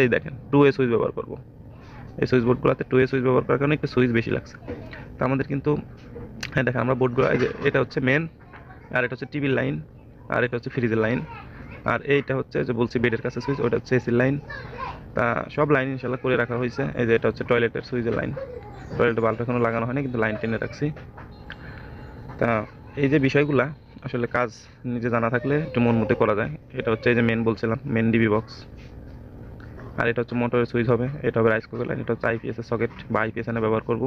এই দেখেন টু এ সুইচ ব্যবহার করব। এই সুইচ বোর্ডগুলোতে টু এ সুইচ ব্যবহার করার কারণে একটু সুইচ বেশি লাগছে। তো আমাদের কিন্তু হ্যাঁ দেখেন, আমরা বোর্ডগুলো এটা হচ্ছে মেন আর এটা হচ্ছে টিভির লাইন আর এটা হচ্ছে ফ্রিজের লাইন আর এইটা হচ্ছে যে বলছি বেডের কাছে সুইচ ওটা হচ্ছে এসির লাইন তা সব লাইন ইনশাল্লাহ করে রাখা হয়েছে। এই যে এটা হচ্ছে টয়লেটের সুইচের লাইন টয়লেটের বাল্ব এখনও লাগানো হয়নি, কিন্তু লাইন টেনে রাখছি। তা এই যে বিষয়গুলা, আসলে কাজ নিজে জানা থাকলে একটু মন মতো করা যায়। এটা হচ্ছে এই যে মেন বলছিলাম মেন ডিবি বক্স আর এটা হচ্ছে মোটরের সুইচ হবে। এটা হবে রাইস কুকার লাইন এটা হচ্ছে আইপিএস এর সকেট বা আইপিএস এনে ব্যবহার করব।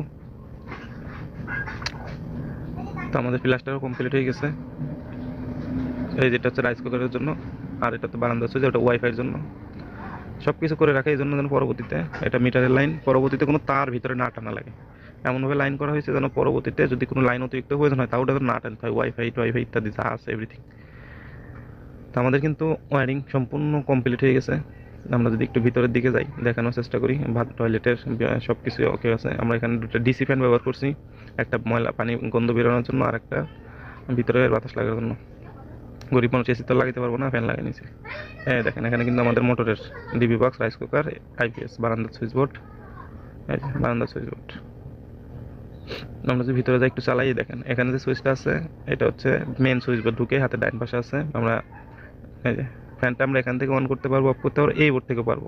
তো আমাদের প্লাস্টারও কমপ্লিট হয়ে গেছে। এই যেটা হচ্ছে রাইস কুকারের জন্য, আর এটা তো বারান্দা সুইচ ওটা ওয়াইফাইয়ের জন্য। সব কিছু করে রাখা এই জন্য যেন পরবর্তীতে এটা মিটারের লাইন পরবর্তীতে কোনো তার ভিতরে না টানা লাগে। এমনভাবে লাইন করা হয়েছে যেন পরবর্তীতে যদি কোনো লাইন অতিরিক্ত প্রয়োজন হয় তাও ওটা না টানতে হয় ওয়াইফাই টোয়াইফাই ইত্যাদি, যা আছে এভরিথিং তো আমাদের কিন্তু ওয়ারিং সম্পূর্ণ কমপ্লিট হয়ে গেছে। আমরা যদি একটু ভিতরের দিকে যাই, দেখানোর চেষ্টা করি, ভাত, টয়লেটের সব কিছু ওকে আছে। আমরা এখানে দুটো ডিসি ফ্যান ব্যবহার করছি, একটা ময়লা পানি গন্ধ বেরোনোর জন্য আর একটা ভিতরে বাতাস লাগার জন্য। গরিব মানুষ এসি তো লাগাতে পারব না ফ্যান লাগিয়ে নিয়েছি হ্যাঁ দেখেন, এখানে কিন্তু আমাদের মোটরের DB box rice cooker IPS বারান্দার সুইচ বোর্ড বারান্দার সুইচ বোর্ড আমরা যদি ভিতরে যাই, একটু চালাই দেখেন, এখানে যে সুইচটা আছে, এটা হচ্ছে মেন সুইচ বোর্ড ঢুকে হাতে ডাইন পাশে আছে। আমরা এই যে ফ্যানটা আমরা এখান থেকে অন করতে পারব অফ করতে পারব এই বোর্ড থেকে পারব।